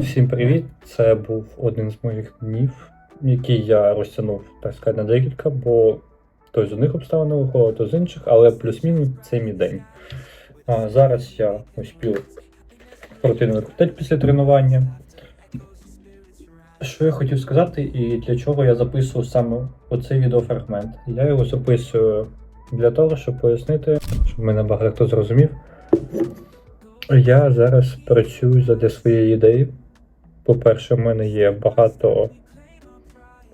Всім привіт! Це був один з моїх днів, який я розтягнув, так сказати, на декілька, бо то з одних обставин виходить, то з інших, але плюс-мінус це мій день. А зараз я успів спортивно крутити після тренування. Що я хотів сказати і для чого я записував саме оцей відеофрагмент? Я його записую для того, щоб пояснити, щоб мене багато хто зрозумів. Я зараз працюю задля своєї ідеї. По-перше, в мене є багато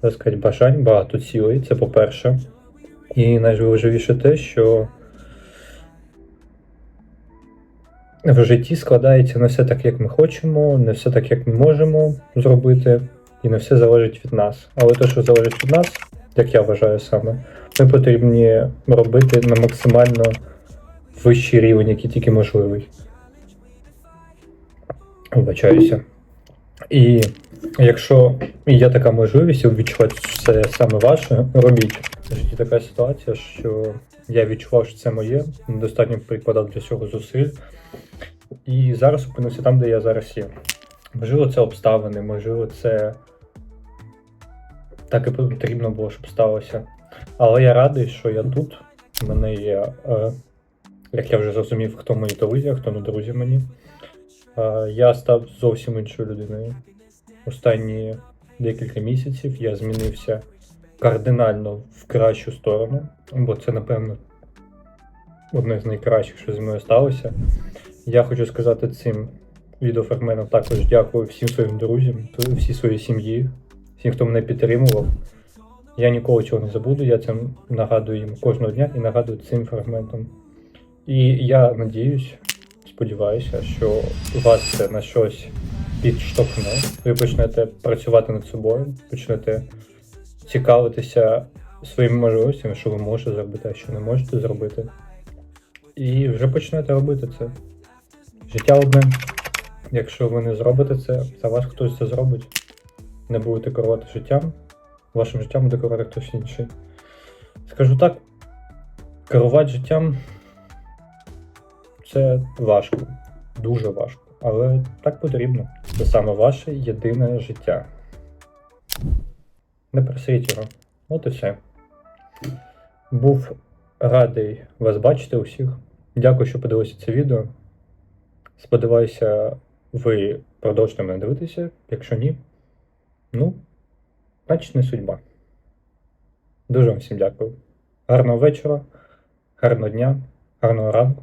так сказати, бажань, багато цілей. Це по-перше. І найважливіше те, що в житті складається не все так, як ми хочемо, не все так, як ми можемо зробити, і не все залежить від нас. Але те, що залежить від нас, як я вважаю саме, ми потрібні робити на максимально вищий рівень, який тільки можливий. Вибачаюся. І якщо є така можливість відчувати, це саме ваше, робіть. В житті така ситуація, що я відчував, що це моє, достатньо прикладав для цього зусиль. І зараз опинився там, де я зараз є. Можливо, це обставини, можливо, це так і потрібно було, щоб сталося. Але я радий, що я тут. У мене є, е, як я вже зрозумів, хто мої друзі, а хто не друзі мені. Я став зовсім іншою людиною. Останні декілька місяців я змінився кардинально в кращу сторону, бо це, напевно, одне з найкращих, що зі мною сталося. Я хочу сказати цим відеофрагментом також дякую всім своїм друзям, всій своїй сім'ї, всім, хто мене підтримував. Я ніколи цього не забуду, я це нагадую їм кожного дня і нагадую цим фрагментом. І я надіюсь, сподіваюся, що вас це на щось підштовхне. Ви почнете працювати над собою, почнете цікавитися своїми можливостями, що ви можете зробити, а що не можете зробити. І вже почнете робити це. Життя одне. Якщо ви не зробите це, за вас хтось це зробить. Не будете керувати життям, вашим життям буде керувати хтось інший. Скажу так, керувати життям це важко, дуже важко, але так потрібно. Це саме ваше єдине життя. Не просріть його. От і все. Був радий вас бачити усіх. Дякую, що подивилися це відео. Сподіваюся, ви продовжите мене дивитися. Якщо ні, ну, значить не судьба. Дуже вам всім дякую. Гарного вечора, гарного дня, гарного ранку.